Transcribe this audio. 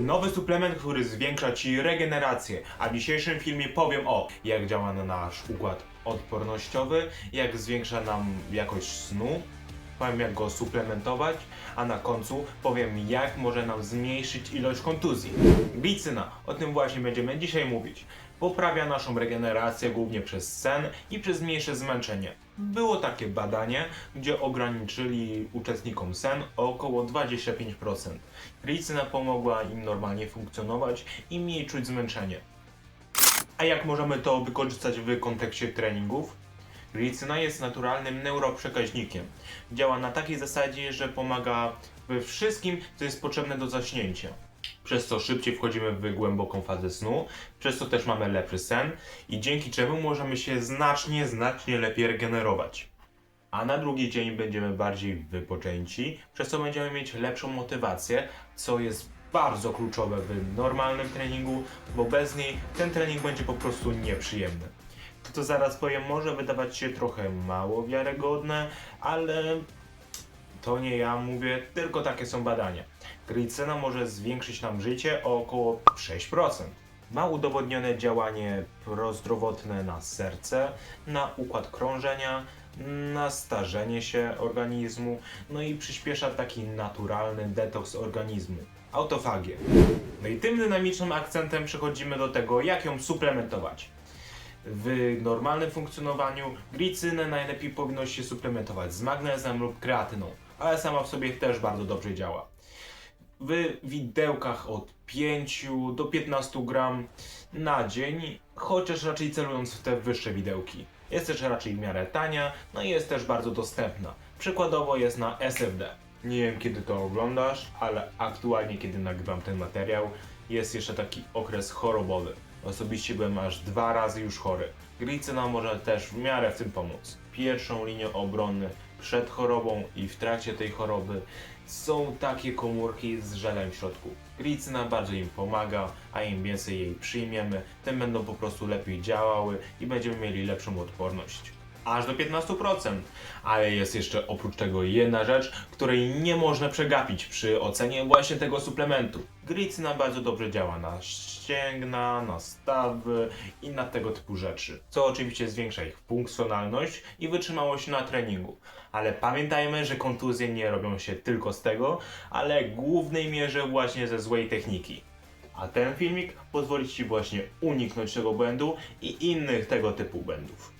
Nowy suplement, który zwiększa Ci regenerację, a w dzisiejszym filmie powiem o jak działa na nasz układ odpornościowy, jak zwiększa nam jakość snu, powiem jak go suplementować, a na końcu powiem jak może nam zmniejszyć ilość kontuzji. Glicyna, o tym właśnie będziemy dzisiaj mówić. Poprawia naszą regenerację głównie przez sen i przez mniejsze zmęczenie. Było takie badanie, gdzie ograniczyli uczestnikom sen o około 25%. Glicyna pomogła im normalnie funkcjonować i mniej czuć zmęczenie. A jak możemy to wykorzystać w kontekście treningów? Glicyna jest naturalnym neuroprzekaźnikiem. Działa na takiej zasadzie, że pomaga we wszystkim, co jest potrzebne do zaśnięcia. Przez co szybciej wchodzimy w głęboką fazę snu, przez co też mamy lepszy sen i dzięki czemu możemy się znacznie, znacznie lepiej regenerować. A na drugi dzień będziemy bardziej wypoczęci, przez co będziemy mieć lepszą motywację, co jest bardzo kluczowe w normalnym treningu, bo bez niej ten trening będzie po prostu nieprzyjemny. To, zaraz powiem, może wydawać się trochę mało wiarygodne, ale to nie ja mówię, tylko takie są badania. Glicyna może zwiększyć nam życie o około 6%. Ma udowodnione działanie prozdrowotne na serce, na układ krążenia, na starzenie się organizmu, no i przyspiesza taki naturalny detoks organizmu, autofagię. No i tym dynamicznym akcentem przechodzimy do tego, jak ją suplementować. W normalnym funkcjonowaniu glicynę najlepiej powinno się suplementować z magnezem lub kreatyną, ale sama w sobie też bardzo dobrze działa. W widełkach od 5 do 15 gram na dzień, chociaż raczej celując w te wyższe widełki. Jest też raczej w miarę tania, no i jest też bardzo dostępna. Przykładowo jest na SFD. Nie wiem kiedy to oglądasz, ale aktualnie kiedy nagrywam ten materiał, jest jeszcze taki okres chorobowy. Osobiście byłem aż dwa razy już chory. Glicyna może też w miarę w tym pomóc. Pierwszą linią obrony przed chorobą i w trakcie tej choroby są takie komórki z żelem w środku. Glicyna bardzo im pomaga, a im więcej jej przyjmiemy, tym będą po prostu lepiej działały i będziemy mieli lepszą odporność. Aż do 15%. Ale jest jeszcze oprócz tego jedna rzecz, której nie można przegapić przy ocenie właśnie tego suplementu. Glicyna bardzo dobrze działa na ścięgna, na stawy i na tego typu rzeczy, co oczywiście zwiększa ich funkcjonalność i wytrzymałość na treningu. Ale pamiętajmy, że kontuzje nie robią się tylko z tego, ale w głównej mierze właśnie ze złej techniki. A ten filmik pozwoli Ci właśnie uniknąć tego błędu i innych tego typu błędów.